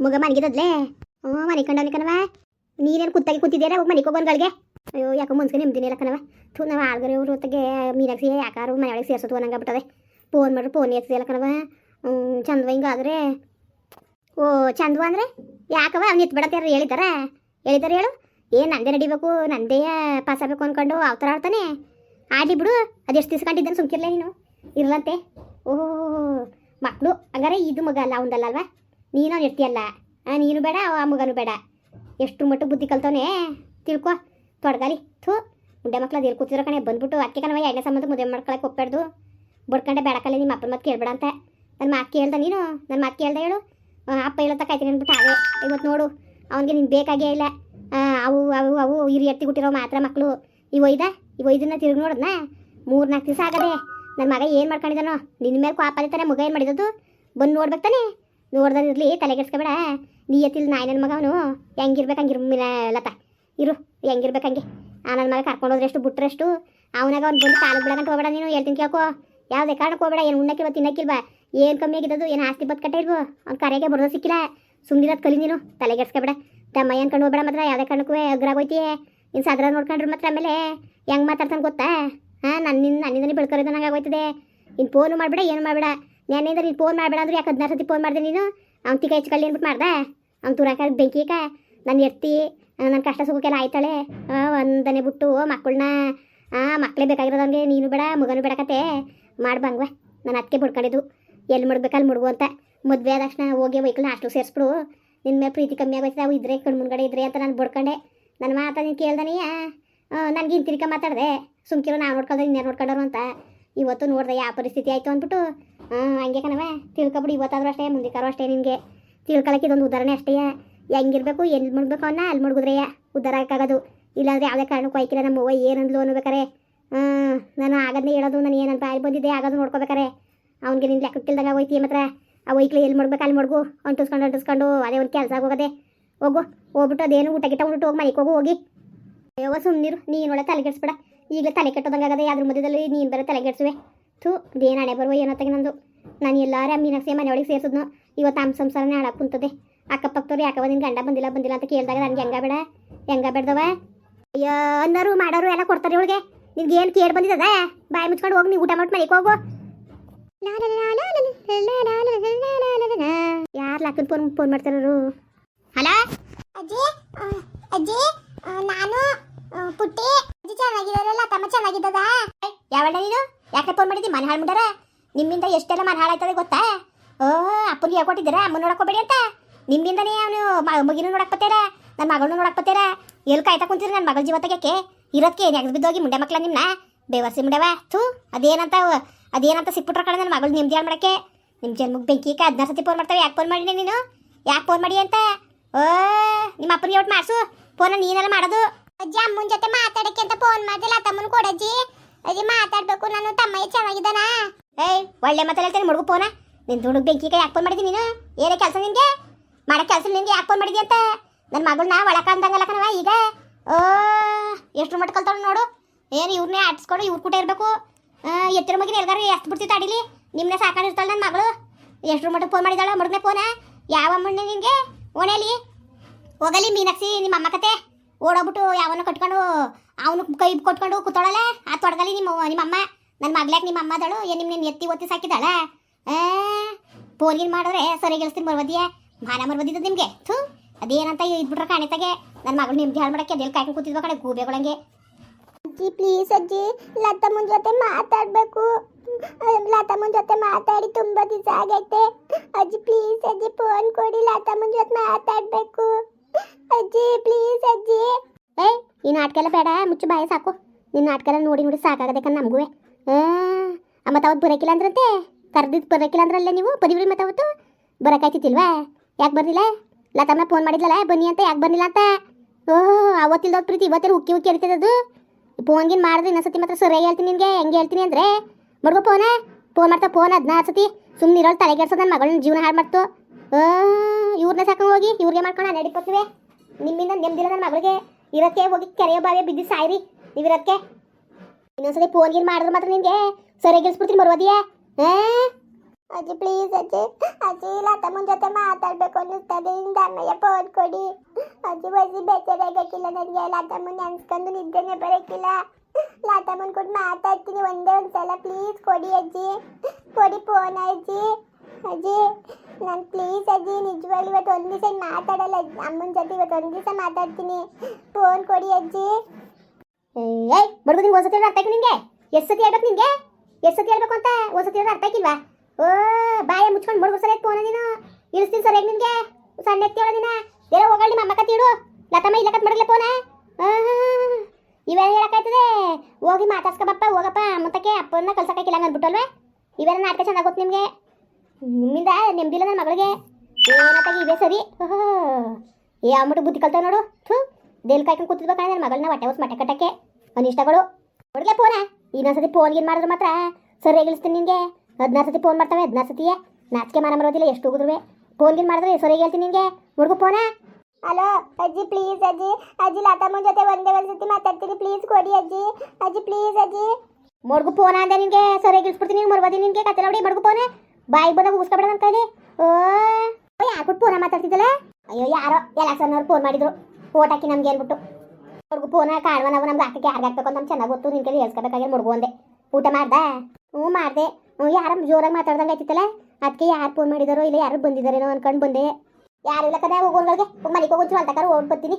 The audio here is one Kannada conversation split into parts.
ಮಗ ಮನೆಗಿದ್ದದ್ಲೆ ಹ್ಞೂ, ಮನೆ ಕಂಡವನಿ ಕಣವ ನೀನೇನು ಕುತ್ತಾಗಿ ಕೂತಿದ್ದೀರಾ ಹೋಗಿ ಮನೆಗೆ ಅಯ್ಯೋ, ಯಾಕೋ ಮನ್ಸಿಗೆ ನೆಮ್ಮದಿನೇ ಇಲ್ಲ ಕಣವ ಥೂ, ನಾವು ಆಳ್ಗರೆ ಇವ್ರ ಹೊತ್ತಿಗೆ ಮೀನಾಕ್ಷಿ, ಯಾಕಾರು ಮನೆಯೊಳಗೆ ಸೇರ್ಸೋದು ಅನ್ನಂಗೆ ಬಿಟ್ಟದೆ ಫೋನ್ ಮಾಡ್ರಿ ಫೋನ್ ಎತ್ತಿದೆಯಲ್ಲ ಕಣವ ಹ್ಞೂ, ಚಂದವ ಹಿಂಗಾದ್ರೆ. ಓ, ಚಂದವ ಅಂದರೆ? ಯಾಕವ ಅವ್ನು ಎತ್ಬಿಡತ್ತಾರ ಹೇಳಿದಾರ ಹೇಳಿದಾರ ಹೇಳು. ಏನು ನಂದೇ ನಡಿಬೇಕು, ನಂದೇ ಪಾಸ್ ಆಗಬೇಕು ಅಂದ್ಕೊಂಡು ಥರ ಆಡ್ತಾನೆ. ಆಡಿ ಬಿಡು ಅದೆಷ್ಟು ದಿಸ್ಕೊಂಡಿದ್ದಾನೆ ಕಂಡಿದ್ದಾನೆ ಸುಮ್ಕಿರ್ಲೆ ನೀನು. ಇರ್ಲಂತೆ. ಓಹೋ ಮಕ್ಕಳು ಹಂಗಾರೆ ಇದು ಮಗ ಅಲ್ಲ ಅವಂದಲ್ಲ ಅಲ್ವಾ? ನೀನು ಇರ್ತೀಯಲ್ಲ? ನೀನು ಬೇಡ, ಆ ಮಗನೂ ಬೇಡ. ಎಷ್ಟು ಮಟ್ಟು ಬುದ್ಧಿ ಕಲ್ತವನೆ? ತಿಳ್ಕೊ. ತೊಡ್ಗಾಲಿ. ಥೂ. ಮುಂಡೆ ಮಕ್ಳು ಅದು ಕೂತಿರೋ ಕಣೆ? ಬಂದ್ಬಿಟ್ಟು ಅಕ್ಕಿ ಕಣವ ಎಣ್ಣೆ ಸಂಬಂಧ ಮದುವೆ ಮಾಡ್ಕೊಳಕ್ಕೆ ಒಪ್ಪಾಡ್ದು ಬಡ್ಕಂಡೆ ಬೇಡಕಲ್ಲ ನಿಮ್ಮ ಅಪ್ಪನ ಮಾತು ಕೇಳಬೇಡ ಅಂತ. ನನ್ನ ಮಾತು ಹೇಳ್ದೆ ನೀನು? ನನ್ನ ಮಾತು ಕೇಳ್ದೆ ಹೇಳು? ಅಪ್ಪ ಹೇಳತ್ತ ಕಾಯ್ತೀನಿ ಅಂದ್ಬಿಟ್ಟು ಹಾಗೆ ಇವತ್ತು ನೋಡು, ಅವನಿಗೆ ನೀನು ಬೇಕಾಗೇ ಇಲ್ಲ. ಅವು ಅವು ಅವು ಇರಿ ಎತ್ತಿ ಹುಟ್ಟಿರೋ ಮಾತ್ರ ಮಕ್ಕಳು ಇವು ಒಯ್ದ? ಇವು ಒಯ್ದನ್ನ ತಿರುಗಿ ನೋಡಿದ್ನ? ಮೂರು ನಾಲ್ಕು ದಿವಸ ಆಗದೆ. ನನ್ನ ಮಗ ಏನು ಮಾಡ್ಕೊಂಡಿದ್ದಾನೋ ನಿನ್ನ ಮೇಲೆ ತಾನೆ ಮಗ ಏನು ಮಾಡಿದ್ದು ಬಂದು ನೋಡ್ಬೇಕು ತಾನೆ? ನೋಡ್ದಿರ್ಲಿ ತಲೆಗೆಡ್ಸ್ಕೊಬೇಡ ನೀ ಎತ್ತಿಲ್ ನಾಯಿ ನನ್ನ ಮಗವನು ಹೆಂಗಿರ್ಬೇಕು ಹಂಗಿರ್ ಲತ. ಇರು, ಹೆಂಗಿರ್ಬೇಕು ಹಂಗೆ. ಆ ನನ್ನ ಮಗ ಕರ್ಕೊಂಡು ಹೋದ್ರೆಷ್ಟು, ಬಿಟ್ರೆಷ್ಟು. ಅವನಾಗ ಅವ್ನು ಬಂದು ಕಾಲು ಬಿಡಗಂಟ ಹೋಗ್ಬೇಡ ನೀನು, ಹೇಳ್ತೀನಿ ಕೇಳ್ಕೋ ಯಾವುದೇ ಕಾರಣಕ್ಕೆ ಹೋಗ್ಬೇಡ, ಏನು ಉಣ್ಣಕ್ಕಿಲ್ವ, ತಿನ್ನಕ್ಕಿಲ್ವ. ಏನು ಕಮ್ಮಿ ಆಗಿದ್ದದು, ಏನು ಆಸ್ತಿ ಬತ್ ಕಟ್ಟ ಇಲ್ವೋ ಅವ್ನು ಕರೆಗೆ ಬರೋದು ಸಿಕ್ಕಿಲ್ಲ. ಸುಮ್ಮನಿರೋದು ಕಲಿ ನೀನು ತಲೆಗೆಡ್ಸ್ಕೊಬೇಡ ತಮ್ಮ ಅನ್ಕೊಂಡು ಹೋಗ್ಬೇಡ ಮಾತ್ರ, ಯಾವುದೇ ಕಾರಣಕ್ಕೂ ಅಗ್ರಾಗೋಯ್ತಿ. ಇನ್ನು ಸದ್ರ ನೋಡ್ಕೊಂಡ್ರೆ ಮಾತ್ರ ಆಮೇಲೆ ಹೆಂಗೆ ಮಾತಾಡ್ತಾನೆ ಗೊತ್ತಾ? ಹಾಂ, ನನ್ನಿಂದ, ನನ್ನಿಂದನೇ ಬೆಳ್ಕರಿದ ಆಗೋಯ್ತದೆ. ಇನ್ನು ಫೋನು ಮಾಡಬೇಡ, ಏನು ಮಾಡಬೇಡ. ನಾನಿಂದ ನೀನು ಫೋನ್ ಮಾಡಬೇಡ ಅಂದ್ರೆ ಯಾಕೆ ಹದಿನಾರು ಸತಿ ಫೋನ್ ಮಾಡಿದೆ ನೀನು? ಅವ್ನು ತಿಕ್ಕ ಹೆಚ್ಚು ಅಂದ್ಬಿಟ್ಟು ಮಾಡ್ದೆ? ಅವ್ನು ತುರಾಕ ಬೆಂಕಿಕ ನಾನು ಎತ್ತಿ ನನ್ನ ಕಷ್ಟ ಸುಖಕ್ಕೆಲ್ಲ ಆಯ್ತಾಳೆ? ಆ, ಒಂದನೆ ಬಿಟ್ಟು ಮಕ್ಕಳನ್ನ ಮಕ್ಕಳೇ ಬೇಕಾಗಿರೋದು ಅವನಿಗೆ ನೀನು ಬೇಡ ಮಗನೂ ಬೇಡಕತ್ತೆ ಮಾಡ್ಬಂಗ್ವ ನಾನು ಅದಕ್ಕೆ ಬಿಡ್ಕೊಂಡಿದ್ದು. ಎಲ್ಲಿ ಮುಡ್ಬೇಕಲ್ಲಿ ಮುಡ್ಬು ಅಂತ. ಮದುವೆ ಆದ ತಕ್ಷಣ ಹೋಗಿ ವೈಕಲ್ನ ಅಷ್ಟು ಸೇರಿಸ್ಬಿಡು. ನಿನ್ನ ಮೇಲೆ ಪ್ರೀತಿ ಕಮ್ಮಿ ಆಗೋಯ್ತದೆ ಅವು ಇದ್ರೆ ಕಣ್ಣು ಮುಂದ್ಗಡೆ ಇದ್ರೆ ಅಂತ ನಾನು ಬಡ್ಕೊಂಡೆ. ನನ್ನ ಮಾತಾ ನೀನು ಕೇಳ್ದನೀಯ? ನನಗೆ ಇಂತಿರಿಕ ಮಾತಾಡಿದೆ. ಸುಮ್ಕಿರೋ ನಾನು ನೋಡ್ಕೊಳ್ದೆ ಇನ್ನೇನು ನೋಡ್ಕೊಂಡರು ಅಂತ. ಇವತ್ತು ನೋಡಿದೆ ಯಾವ ಪರಿಸ್ಥಿತಿ ಆಯಿತು ಅಂದ್ಬಿಟ್ಟು ಹಾಂ ಹಂಗೆ ಕಣವೆ ತಿಳ್ಕೊಬಿಡಿ, ಇವತ್ತಾದ್ರೂ ಅಷ್ಟೇ ಮುಂದಿಕ್ಕಾರು ಅಷ್ಟೇ ನಿನಗೆ. ತಿಳ್ಕೊಳಕ್ಕೆ ಇದೊಂದು ಉದಾಹರಣೆ ಅಷ್ಟೇ. ಹೆಂಗಿರ್ಬೇಕು ಎಲ್ಲಿ ಮುಡ್ಬೇಕು ಅವನ್ನ ಅಲ್ಲಿ ಮುಡ್ಗುದ್ರೆಯ ಉದ್ದಾರ ಆಗೋದು ಇಲ್ಲಾಂದ್ರೆ ಯಾವುದೇ ಕಾರಣಕ್ಕೂ ಆಯ್ಕಿಲ್ಲ ನಮ್ಮ ಅವ್ವ, ಏನಂದ್ಲು ಅನ್ಬೇಕಾರೆ ಹಾಂ ನಾನು ಆಗದನ್ನೇ ಹೇಳೋದು, ನಾನು ಏನಂತ ಅಲ್ಲಿ ಬಂದಿದ್ದೆ, ಆಗೋದು ನೋಡ್ಕೋಬೇಕಾರೆ. ಅವ್ನಿಗೆ ನಿನ್ನ ಲೆಕ್ಕಕ್ಕಿಲ್ದಂಗೆ ಹೋಯ್ತಿ ಮಾತ್ರ. ಆ ವೈಕ್ಲಿ ಎಲ್ಲಿ ಮಾಡ್ಬೇಕು ಅಲ್ಲಿ ಮಡ್ಗು ಅಂಟಿಸ್ಕೊಂಡು ಅಂಟಿಸ್ಕೊಂಡು, ಅದೇ ಒಂದು ಕೆಲಸ ಆಗೋಗದೆ. ಹೋಗು, ಹೋಗ್ಬಿಟ್ಟು ಅದೇನು ಊಟ ಗಿಟ್ಟ ಉಂಟು ಹೋಗಿ ಮನೆಗೆ ಹೋಗು, ಹೋಗಿ. ಅಯ್ಯೋ ಸುಮ್ಮನಿರು ತಲೆ ತಲೆಗೆಡ್ಸ್ಬೇಡ ಈಗಲೇ ತಲೆ ಕೆಟ್ಟದಂಗೆ ಆಗದೆ, ಅದ್ರ ಮಧ್ಯದಲ್ಲಿ ನೀನು ಬೇರೆ ತಲೆಗೆಡ್ಸುವೆ ಥೂ ಅದೇನು ಹಣೆ ಬರುವ ಏನೋ ತೆಗೆ ನಂದು. ನಾನು ಎಲ್ಲಾರ ಮೀನಾಕ್ಷಿ ಮನೆಯೊಳಗೆ ಸೇರಿಸಿದ್ನು. ಇವತ್ತು ನಮ್ಮ ಸಂಸಾರನೇ ಹಾಳಾಗ್ ಕುಂತದೆ. ಅಕ್ಕಪಕ್ಕದವ್ರು ಯಾಕವ ನಿನ್ನ ಗಂಡ ಬಂದಿಲ್ಲ ಬಂದಿಲ್ಲ ಅಂತ ಕೇಳಿದಾಗ ನನಗೆ ಹೆಂಗ ಬೇಡ? ಹೆಂಗ ಬೇಡ್ದವ? ಅಯ್ಯೋ ಅನ್ನೋರು ಮಾಡೋರು ಎಲ್ಲ ಕೊಡ್ತಾರೆ ಇವಳಿಗೆ. ನಿನ್ಗೆ ಏನು ಕೇಳಿ ಬಂದಿದ್ದದ ಬಾಯಿ ಮುಚ್ಕೊಂಡು ಹೋಗಿ ನೀವು ಊಟ ಮಾಡಿ ಮನೆಗೆ ಹೋಗು. ಯಾರು ಲಾಕನ್ ಫೋನ್ ಫೋನ್ ಮಾಡ್ತಾರರು ಹಲೋ? ಅಜ್ಜಿ ಅಜ್ಜಿ ನಾನು ಪುಟ್ಟಿ. ಅಜ್ಜಿ ಚೆನ್ನಾಗಿದಾರಲ್ಲ ತಮ್ಮ ಚೆನ್ನಾಗಿದ್ದದ? ಯಾವಳ ನೀನು? ಯಾಕೆ ಫೋನ್ ಮಾಡಿದ್ದಿ? ಮನೆ ಹಾಳು ಮುಂಡಾರ? ನಿಮ್ಮಿಂದ ಎಷ್ಟೆಲ್ಲ ಮನೆ ಹಾಳಾಯ್ತದೆ ಗೊತ್ತಾ? ಓ, ಅಪ್ಪನಿಗೆ ಹೇಳ್ಕೊಟ್ಟಿದ್ದೀರಾ? ಅಮ್ಮನ ಅಮ್ಮ ನೋಡಕ್ಕೋಬೇಡಿ ಅಂತ. ನಿಮ್ಮಿಂದನೇ ಅವನು ಮಗಿನೂ ನೋಡಕ್ ಬತ್ತೀರ? ನನ್ನ ಮಗಳನ್ನೂ ನೋಡಕ್ ಬತ್ತೀರ? ಎಲ್ಲಿ ಕಾಯ್ತಾ ಕುಂತೀರಿ ನನ್ನ ಮಗಳ ಜೀವ ತೆಗೆಕ್ಕೆ ಇರೋದಕ್ಕೆ ನೆಗದು ಬಿದ್ದೋಗಿ ಮುಂಡೆ ಮಕ್ಳ ನಿಮ್ಮನ್ನ ಬೇವರ್ಸಿ ಮುಂಡೆವ? ಥೂ, ಅದೇನಂತ ಅದೇನಂತ ಸಿಕ್ಬಿಟ್ರ ಕಡೆ ನನ್ನ ಮಗಳು ನಿಮ್ದು ಯಾರು ಮಾಡಕ್ಕೆ? ನಿಮ್ಮ ಜನ್ಮಕ್ಕೆ ಬೆಂಕಿಕ ಹದಿನಾರು ಸತಿ ಫೋನ್ ಮಾಡ್ತಾವೆ, ಯಾಕೆ ಫೋನ್ ಮಾಡಿನಿ ನೀನು? ಯಾಕೆ ಫೋನ್ ಮಾಡಿ ಅಂತ? ಓ, ನಿಮ್ಮ ಅಪ್ಪನಿಗೆ ಒಟ್ಟು ಮಾಡಿಸು. ಫೋನ ನೀನೆಲ್ಲ ಮಾಡೋದು? ಅಜ್ಜಿ, ಅಮ್ಮನ ಜೊತೆ ಮಾತಾಡಕ್ಕೆ ಅಂತ ಫೋನ್ ಮಾಡ್ದಿಲ್ಲ, ತಮ್ಮನ ಕೊಡಜ್ಜಿ. ಅಜ್ಜಿ ಮಾತಾಡ್ಬೇಕು, ನಾನು ತಮ್ಮಯ್ಯ ಚೆನ್ನಾಗಿದ್ದಾನ ಏಯ್, ಒಳ್ಳೆ ಮಾತಲ್ಲ ಹೇಳ್ತೇನೆ ಮುಡುಗು ಫೋನ ನಿನ್ ದುಡುಗ್ ಬೆಂಕಿ ಕೈ ಯಾಕೆ ಫೋನ್ ಮಾಡಿದಿ ನೀನು? ಏನೇ ಕೆಲಸ ನಿನ್ಗೆ? ಮಾಡೋ ಕೆಲಸ ನಿನ್ಗೆ ಯಾಕೆ ಫೋನ್ ಮಾಡಿದಿ ಅಂತ? ನನ್ನ ಮಗಳನ್ನ ಒಳಕ ಅಂದಂಗಲ್ಲ ಈಗ. ಓ ಎಷ್ಟು ಮಟ್ಟ ಕಲ್ತಾವ ನೋಡು. ಏನು ಇವ್ರನ್ನೇ ಆಟಿಸ್ಕೊಂಡು ಇವ್ರ ಕೂಟ ಇರಬೇಕು? ಎತ್ತಿರ ಮಗಿನ ಎಲ್ಗಾರು ಎಷ್ಟು ಬಿಡ್ತಿ ತಾಡಿಲಿ? ನಿಮ್ಮನ್ನೇ ಸಾಕೊಂಡಿರ್ತಾಳೆ ನನ್ನ ಮಗಳು. ಎಷ್ಟು ಮಟ್ಟ ಫೋನ್ ಮಾಡಿದಾಳ ಮುಡುಗನೆ ಫೋನ ಯಾವ ಮಣ್ಣ ನಿಂಗೆ ಓನೇಲಿ ಹೋಗಲಿ ಮೀನಾಕ್ಷಿ ನಿಮ್ಮ ಅಮ್ಮ ಕತೆ. ಓಡೋಗ್ಬಿಟ್ಟು ಯಾವನ್ನ ಕಟ್ಕೊಂಡು ಅವನು ಕೈ ಕೊಟ್ಕೊಂಡು ಕೂತಾಳಲ್ಲ? ಆ ತೊಡಗಲಿ ನಿಮ್ಮ ನಿಮ್ಮ ಅಮ್ಮ ನನ್ನ ಮಗ್ಲಾಕ್ ನಿಮ್ಮ ಅಮ್ಮದಳು, ಏನು ನಿಮ್ಮ ಎತ್ತಿ ಒತ್ತಿ ಸಾಕಿದಾಳ? ಪೋಲಿನ್ ಮಾಡಿದ್ರೆ ಸರಿ ಗೆಲ್ಸ್ತೀನಿ ಬರ್ಬೋದಿಯ ಮಾನ ಮರ್ವದಿದ್ದು ನಿಮಗೆ. ಥೂ, ಅದೇನಂತ ಇದ್ಬಿಟ್ರೆ ಕಾಣಿತಾಗೆ ನನ್ನ ಮಗಳು ನಿಮ್ಗೆ ಹಾಳು ಮಾಡಕ್ಕೆ ಅದೆಲ್ಲಿ ಕಾಯ್ಕೊಂಡು ಕೂತಿದ್ವ ಕಡೆ ಗೂಬೆಗಳಂಗೆ. ಅಜ್ಜಿ ಪ್ಲೀಸ್ ಅಜ್ಜಿ, ಲತಮ್ಮನ ಜೊತೆ ಮಾತಾಡಬೇಕು. ಲತಮ್ಮನ ಜೊತೆ ಮಾತಾಡಿ ತುಂಬ ದಿವಸ ಆಗೈತೆ. ಅಜ್ಜಿ ಪ್ಲೀಸ್ ಅಜ್ಜಿ ಫೋನ್ ಕೊಡಿ, ಲತಮ್ಮನ ಜೊತೆ ಮಾತಾಡಬೇಕು. ಅಜ್ಜಿ ಪ್ಲೀಸ್ ಅಜ್ಜಿ. ಏಯ್ ಈ ನಾಟಕ ಎಲ್ಲ ಬೇಡ, ಮುಚ್ಚು ಬಾಯ ಸಾಕು. ನಿನ್ನ ನಾಟಕ ಎಲ್ಲ ನೋಡಿ ನೋಡಿ ಸಾಕಾಗದೆ ಕಣ್ ನಮಗೂ. ಮತ್ತೆ ಅವತ್ತು ಬರೋಕಿಲ್ಲ ಅಂದ್ರಂತೆ? ಕರ್ದಿದ್ದು ಬರೋಕಿಲ್ಲ ಅಂದ್ರಲ್ಲ ನೀವು? ಬದಿಬಿಡಿ ಮತ್ತೆ ಅವತ್ತು ಬರೋಕಾಯ್ತಿತ್ತಿಲ್ವಾ ಯಾಕೆ ಬರ್ಲಿಲ್ಲ ಲತಮ್ಮ ಫೋನ್ ಮಾಡಿದ್ಲಲ್ಲ, ಬನ್ನಿ ಅಂತ ಯಾಕೆ ಬಂದಿಲ್ಲ ಅಂತ? ಓಹ್ ಅವತ್ತಿಲ್ದ ಪ್ರೀತಿ ಇವತ್ತೇನು ಉಕ್ಕಿ ಉಕ್ಕಿ ಇರ್ತದದು ಫೋನ್ಗಿನ್ ಮಾಡಿದ್ರೆ ಇನ್ನೊಂದ್ಸತಿ ಮಾತ್ರ ಸರಿಯಾಗಿ ಹೇಳ್ತೀನಿ ನಿನಗೆ, ಹೆಂಗೆ ಹೇಳ್ತೀನಿ ಅಂದರೆ? ಮಡ್ಗೋ ಫೋನ ಫೋನ್ ಮಾಡ್ತಾ ಫೋನ್ ಹದಿನಾರು ಸತಿ. ಸುಮ್ಮನೆ ಇರೋಳು ತಲೆಗೆಡ್ಸೋದು ನನ್ನ ಮಗಳನ್ನ ಜೀವನ ಹಾಳು ಮಾಡ್ತು. ಇವ್ರನ್ನ ಸಾಕೊಂಡು ಹೋಗಿ, ಇವ್ರಿಗೆ ಮಾಡ್ಕೊಂಡು ನಡಿಪತ್ವೆ ನಿಮ್ಮಿಂದ ನೆಮ್ಮದಿಲ್ಲ ನನ್ನ ಮಗಳಿಗೆ. ಇರೋಕ್ಕೆ ಹೋಗಿ ಕೆರೆಯ ಬಾವಿಯ ಬಿದ್ದು ಸಾಯ್ರಿ. ನೀವು ಇರೋಕ್ಕೆ? ಇನ್ನೊಂದ್ಸತಿ ಫೋನ್ ಗೀನ್ ಮಾಡಿದ್ರೆ ಮಾತ್ರ ನಿಮಗೆ ಸರಿಯಾಗಿ ಗೆಲ್ಸ್ಬಿಡ್ತೀನಿ ಬರುವುದಿಯಾ ಹಾಂ? ಅಜ್ಜಿ ಪ್ಲೀಸ್ ಅಜ್ಜಿ. ಅಜ್ಜಿ ಲತಮ್ಮನ ಜೊತೆ ಮಾತಾಡ್ಬೇಕು ಅನ್ನಿಸ್ತದೆ. ಇಂದ ಅಮ್ಮಯ್ಯ ಫೋನ್ ಕೊಡಿ. ಅಜ್ಜಿ ಬಜ್ಜಿ ಬೇಜಾರಾಗಕ್ಕಿಲ್ಲ ನನಗೆ. ಲತಮ್ಮನ ನೆನ್ಸ್ಕೊಂಡು ನಿದ್ದೆನೆ ಬರೋಕ್ಕಿಲ್ಲ ಲತಮ್ಮನ ಕೂಡ ಮಾತಾಡ್ತೀನಿ ಒಂದೇ ಒಂದು ಪ್ಲೀಸ್ ಕೊಡಿ ಅಜ್ಜಿ. ಕೊಡಿ ಫೋನ್ ಅಜ್ಜಿ. ಅಜ್ಜಿ. ನಾನು ಪ್ಲೀಸ್ ಅಜ್ಜಿ, ನಿಜವಾಗ್ಲೂ ಇವತ್ತು ಒಂದು ದಿವಸ ಮಾತಾಡಲ್ಲ ಅಮ್ಮನ ಜೊತೆ ಇವತ್ತು ಒಂದು ದಿವಸ ಮಾತಾಡ್ತೀನಿ. ಫೋನ್ ಕೊಡಿ ಅಜ್ಜಿ. ಏಯ್ ಬಡ್ಗು ನಿಂಗೆ ಒಂದ್ಸತಿ ಅರ್ಥ ಆಯ್ತು ನಿಂಗೆ? ಎಷ್ಟು ಸತಿ ಹೇಳ್ಬೇಕು ನಿಂಗೆ? ಎಷ್ಟು ಸತಿ ಹೇಳ್ಬೇಕು ಅಂತ ಒಂದ್ಸತಿ ಅರ್ಥ ಆಯ್ಕಿಲ್ವಾ? ಓ, ಬಾಯ ಮುಚ್ಕೊಂಡು ಬಡ್ಗು ಸರಿಯಾಗಿ ಫೋನ ನೀನು ಇಳಿಸ್ತೀನಿ ಸರಿಯಾಗಿ ನಿನ್ಗೆ? ಸಣ್ಣ ಎತ್ತಿ ನೀನ ಏನೋ ಹೋಗಳಿ ನಿಮ್ಮ ಅಮ್ಮ ಕತ್ತಿ ಇಡು. ಲತಮ್ಮ ಇಲ್ಲ ಕತ್ ಮಾಡಲ್ಲ ಫೋನ? ಇವೇನು ಹೇಳಕ್ಕಾಯ್ತದೆ ಹೋಗಿ ಮಾತಾಡ್ಸ್ಕೊಬಪ್ಪ ಹೋಗಪ್ಪ ಅಮ್ಮತ್ತಕ್ಕೆ ಅಪ್ಪನ ಕಳ್ಸಕ್ಕಾಗಿಲ್ಲ ಅಂದ್ಬಿಟ್ಟಲ್ವೇ? ಇವೆಲ್ಲ ನಾಟಕ ಚಂದ ಗೊತ್ತು ನಿಮಗೆ? ನಿಮ್ಮಿಂದ ನೆಮ್ಮದಿಲ್ಲ ನನ್ನ ಮಗಳಿಗೆ. ಏನತ್ತಾಗಿ ಇದೆ ಸರಿ? ಏ ಅಂಬಿಟ್ಟು ಬುದ್ಧಿ ಕಲ್ತಾವ ನೋಡು. ಥೂ. ದೇಲ್ ಕಾಯ್ಕೊಂಡು ಕೂತಿದ್ಬೇಕು ನನ್ನ ಮಗಳನ್ನ ಹೊಟ್ಟೆ ಹೊಸ ಮಟ್ಟೆ ಕಟ್ಟಕ್ಕೆ. ಅನಿಷ್ಟಗಳು. ಹೊಡ್ಲೆ ಫೋನ ಇನ್ನೊಂದ್ಸತಿ ಫೋನ್ ಗೀನ್ ಮಾಡಿದ್ರೆ ಮಾತ್ರ. ಸರಿ ಹೇಳ್ತೀನಿ ನಿನಗೆ. ಹದಿನಾರು ಸತಿ ಫೋನ್ ಮಾಡ್ತಾವೆ ಹದಿನಾರು ಸತಿಯೇ. ನಾಚಿಕೆ ಮಾನ ಬರೋದಿಲ್ಲ ಎಷ್ಟು ಹೋಗಿದ್ರು ಫೋನ್ ಗೀನ್ ಮಾಡಿದ್ರೆ ಸರಿ ಹೇಳ್ತೀನಿ ನಿನಗೆ. ಹುಡುಗ ಫೋನ ಹಲೋ ಅಜ್ಜಿ ಪ್ಲೀಸ್ ಅಜ್ಜಿ. ಅಜ್ಜಿ ಲತಮ್ಮನ ಜೊತೆ ಒಂದೇ ಒಂದು ಸತಿ ಮಾತಾಡ್ತೀನಿ. ಪ್ಲೀಸ್ ಕೊಡಿ ಅಜ್ಜಿ. ಅಜ್ಜಿ ಪ್ಲೀಸ್ ಅಜ್ಜಿ. ಮಡ್ಗು ಫೋನ್ ಅಂದೆ ನಿನಗೆ. ಸರಿ ಇಳಿಸ್ಬಿಡ್ತೀನಿ ಮರ್ವದಿ ನಿನಗೆ. ಕತ್ತೆ ನೋಡಿ ಮಡ್ಗು ಫೋನ ಬಾಯಿಗೆ ಬಂದಾಗ ಉಗಿಸ್ಕೊಬೇಡ ನನ್ನ ಕೈಲಿ ಓ ಯಾಕೆ ಫೋನ ಮಾತಾಡ್ತಿದ್ದಲ್ಲ? ಅಯ್ಯೋ, ಯಾರೋ ಎಲ್ಲ ಸಣ್ಣವ್ರು ಫೋನ್ ಮಾಡಿದ್ರು. ಓಟ್ ಹಾಕಿ ನಮ್ಗೆ ಹೇಳ್ಬಿಟ್ಟು. ಅವ್ರಿಗೂ ಫೋನ ಕಾಣುವ ನಾವು, ನಮ್ಗೆ ಹಾಕಕ್ಕೆ ಯಾರಿಗೆ ಹಾಕ್ಬೇಕು ಅಂತ ನಮ್ಗೆ ಚೆನ್ನಾಗಿ ಗೊತ್ತು. ನಿನ್ ಕೈಲಿ ಹೇಳ್ಸ್ಕೊಬೇಕಾಗಿ ಮುಡ್ಗು ಒಂದೆ ಊಟ ಮಾಡ್ದೆ? ಹ್ಞೂ, ಮಾಡಿದೆ. ಹ್ಞೂ, ಯಾರು ಜೋರಾಗಿ ಮಾತಾಡ್ದಂಗೆ ಆಯ್ತಿತ್ತಲ್ಲ? ಅದಕ್ಕೆ ಯಾರು ಫೋನ್ ಮಾಡಿದಾರೋ ಇಲ್ಲ ಯಾರು ಬಂದಿದ್ದಾರೇನೋ ಅನ್ಕೊಂಡು ಬಂದೆ. ಯಾರು ಇಲ್ಲ ಕದ ಹೋಗೋಗಳಿಗೆ ಮನೆಗೆ ಹೋಗೋದು ಅಂತಕಾರ ಓಡ್ ಬರ್ತೀನಿ.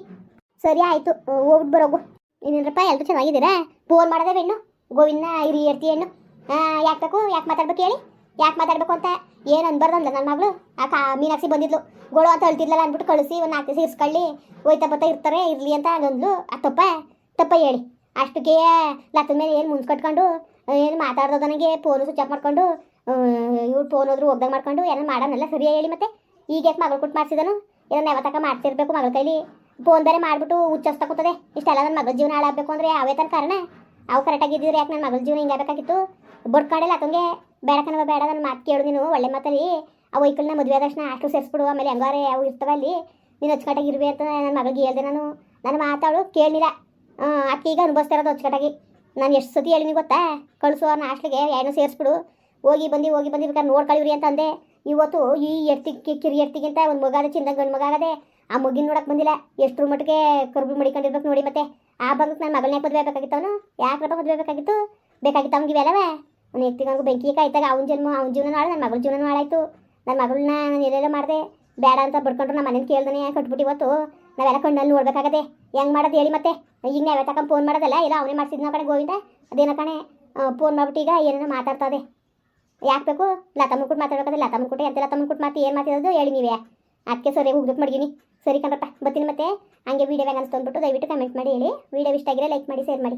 ಸರಿ, ಆಯಿತು. ಹೋಗ್ಬಿಟ್ಟು ಬರೋಗು ಇನ್ನೇನಪ್ಪ ಎಲ್ಲರೂ ಚೆನ್ನಾಗಿದ್ದೀರಾ? ಫೋನ್ ಮಾಡಿದೆ ಹೆಣ್ಣು? ಗೋವಿಂದ ಇರಿ ಇರ್ತಿ ಹೆಣ್ಣು ಯಾಕೆ ಬೇಕು, ಯಾಕೆ ಮಾತಾಡ್ಬೇಕು ಹೇಳಿ? ಯಾಕೆ ಮಾತಾಡ್ಬೇಕು ಅಂತ? ಏನು ಅನ್ಬಾರ್ದಲ್ಲ ನನ್ನ ಮಗಳು? ಆ ಕಾ ಮೀನಾಕ್ಷಿ ಬಂದಿದ್ಲು. ಗೋಳು ಅಂತ ಹೇಳ್ತಿದ್ಲಲ್ಲ ಅಂದ್ಬಿಟ್ಟು ಕಳಿಸಿ ಒಂದು ನಾಲ್ಕು ದಿವಸ ಇಸ್ಕೊಳ್ಳಿ. ಹೋಯ್ತಾ ಬತ್ತ ಇರ್ತಾರೆ, ಇರಲಿ ಅಂತ ಅಂದ್ಲು. ಆ ತಪ್ಪ ತಪ್ಪ ಹೇಳಿ. ಅಷ್ಟಕ್ಕೆ ಲತ್ತದ ಮೇಲೆ ಏನು ಮುಂದೆ ಕಟ್ಕೊಂಡು, ಏನು ಮಾತಾಡ್ದೋ ನನಗೆ ಫೋನು ಸ್ವಿಚ್ ಆಫ್ ಮಾಡ್ಕೊಂಡು ಇವ್ರು ಫೋನ್ ಹೋದ್ರು ಹೋಗ್ದಂಗೆ ಮಾಡ್ಕೊಂಡು ಏನೋ ಮಾಡೋಣಲ್ಲ ಸರಿಯಾ ಹೇಳಿ ಮತ್ತೆ? ಈಗ ಯಾಕೆ ಮಗಳು ಕೊಟ್ಟು ಮಾಡಿಸಿದನು? ಏನೋ ನೆವತಕ ಮಾಡ್ತಿರ್ಬೇಕು ಮಗಳ ಕೈಲಿ? ಫೋನ್ ಬೇರೆ ಮಾಡಿಬಿಟ್ಟು ಹುಚ್ಚಸ್ತಾ ಕೂತದೆ. ಇಷ್ಟೆಲ್ಲ ನನ್ನ ಮಗಳ ಜೀವನ ಹಾಳಾಗಬೇಕು ಅಂದರೆ ಯಾವೇ ತನ್ನ ಕಾರಣ? ಅವು ಕರೆಕ್ಟಾಗಿದ್ದಿದ್ರೆ ಯಾಕೆ ನನ್ನ ಮಗಳ ಜೀವನ ಹಿಂಗಾಗಬೇಕಾಗಿತ್ತು ಬಡ್ಕೊಂಡಿಲ್ಲ ಆತಂಗೆ ಬೇಡ ಕಣವ ಬೇಡ ನನ್ನ ಮಾತು ಕೇಳು ನೀನು, ಒಳ್ಳೆ ಮಾತಲ್ಲಿ ಆ ವೈಕಲ್ನ ಮದುವೆ ಆದ ತಕ್ಷಣ ಅಷ್ಟು ಸೇರಿಸ್ಬಿಡು, ಆಮೇಲೆ ಹೆಂಗಾರೆ ಅವು ಇರ್ತವೆ ಅಲ್ಲಿ. ನೀನು ಅಚ್ಚುಕಟ್ಟಾಗಿ ಇರ್ಬೇ ಅಂತ ನನ್ನ ಮಗಳಿಗೆ ಹೇಳ್ದೆ ನಾನು. ನನ್ನ ಮಾತಾಡು ಕೇಳಲಿಲ್ಲ. ಅಕ್ಕಿ ಈಗ ಅನುಭವಿಸ್ತಾ ಇರೋದು ನಾನು ಎಷ್ಟು ಸತಿ ಹೇಳಿನಿ ಗೊತ್ತಾ? ಕಳಿಸು ಅವ್ರನ್ನ ಹಾಸ್ಟ್ಲಿಗೆ ಏನೋ ಸೇರಿಸ್ಬಿಡು. ಹೋಗಿ ಬಂದು ಹೋಗಿ ಬಂದು ಬೇಕಾದ್ರೆ ನೋಡ್ಕೊಳ್ಳಿವ್ರಿ ಅಂತ ಅಂದೆ. ಇವತ್ತು ಈ ಎತ್ತಿ ಕಿರಿ ಎರ್ತಿಗಿಂತ ಒಂದು ಮಗಾದ ಚಿಂದ ಗಂಡು ಮಗ ಆಗದೆ. ಆ ಮಗಿನ ನೋಡಕ್ಕೆ ಬಂದಿಲ್ಲ. ಎಷ್ಟು ಮಟ್ಟಿಗೆ ಕರ್ಬಿ ಮಡಿಕೊಂಡಿರ್ಬೇಕು ನೋಡಿ ಮತ್ತೆ. ಆ ಭಾಗಕ್ಕೆ ನನ್ನ ಮಗಳನ್ನ ಮದುವೆ ಬೇಕಾಗಿತ್ತವನು ಯಾಕೆ ಮದುವೆ ಬೇಕಾಗಿತ್ತು ಬೇಕಾಗಿತ್ತು ಅವ್ನಿಗೆ ಇವೆಲ್ಲವೇ? ಅವ್ನು ನನಗೂ ಬೆಂಕಿ ಕಾಯ್ತಾಗ ಅವ್ನ ಜನ್ಮ, ಅವ್ನ ಜೀವನ ಹಾಳು ನನ್ನ ಮಗಳ ಜೀವನ ಹಾಳಾಯ್ತು. ನನ್ನ ಮಗಳನ್ನ ನಾನು ಎಲ್ಲೆಲ್ಲ ಮಾಡಿದೆ. ಬೇಡ ಅಂತ ಬಡ್ಕೊಂಡ್ರು ನಮ್ಮ ಮನೇಲಿ ಕೇಳ್ದಾನೆ ಕಟ್ಬಿಟ್ಟು ಇವತ್ತು? ನಾವೆಲ್ಲ ಕಣ್ಣಲ್ಲಿ ನೋಡ್ಬೇಕಾಗದೆ ಹೆಂಗೆ ಮಾಡೋದು ಹೇಳಿ ಮತ್ತೆ? ಈಗ ನಾವೇ ತಗೊಂಡು ಫೋನ್ ಮಾಡೋದಲ್ಲ? ಇಲ್ಲ ಅವನೇ ಮಾಡ್ಸಿದ್ನ ಕಡೆ ಗೋವಿಂದ? ಅದೇನೋ ಕಣೆ ಫೋನ್ ಮಾಡ್ಬಿಟ್ಟು ಈಗ ಏನೇನೋ ಮಾತಾಡ್ತದೆ ಯಾಕೆ ಬೇಕು? ಲತಾ ಮುಕ್ಬಿಟ್ಟು ಮಾತಾಡ್ಬೇಕಾದ್ರೆ ಲತಾ ಮುಕ್ಬಿಟ್ಟು ಎಂತ ಲತಾ ಮಾತು, ಏನು ಮಾತಾಡೋದು ಹೇಳಿ ನೀವೇ. ಅದಕ್ಕೆ ಸರಿ ಹೋಗ್ಬೇಕು ಮಡಗಿನಿ. ಸರಿ ಕಣಪ್ಪ, ಬರ್ತೀನಿ ಮತ್ತೆ. ಹಂಗೆ ವೀಡಿಯೋ ವ್ಯಾಂಗ್ ತಂದ್ಬಿಟ್ಟು ದಯವಿಟ್ಟು ಕಮೆಂಟ್ ಮಾಡಿ ಹೇಳಿ. ವೀಡಿಯೋ ಇಷ್ಟ ಆಗಿರೋ ಲೈಕ್ ಮಾಡಿ ಶೇರ್ ಮಾಡಿ.